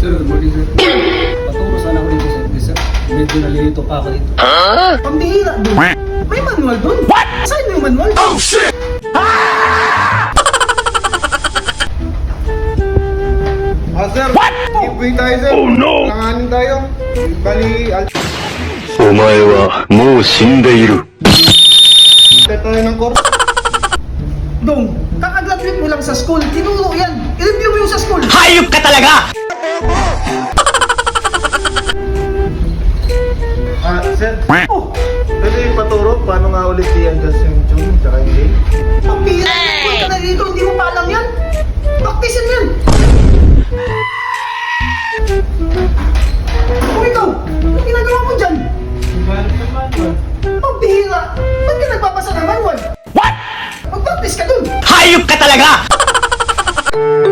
Sir, good morning, sir. Paturo sana ako dito, sir. Yes, sir. Medyo nalilito pa ako dito. Pambihira doon. May manual doon. What? Saan yung manual? Oh, shit! Ah, sir. What? Giveaway tayo, sir. Oh, no! Langanin tayo. Bali, al- お前はもう死んでいる。 tayo ng course. Dong, kakagraduate mo lang sa school. Tinuro yan. I-review talaga! Ah, sir. Oh, Pwede paturo paano nga ulit si Anjas yung tune tsaka yung game? pambihira. Kung ka na dito, hindi mo pa alam yan. Practicein mo yan. Kung ikaw, anong ginagawa mo dyan? Pambihira. Ba't ka nagbabasa ng manual? What? Mag-practice ka dun. Hayop ka talaga!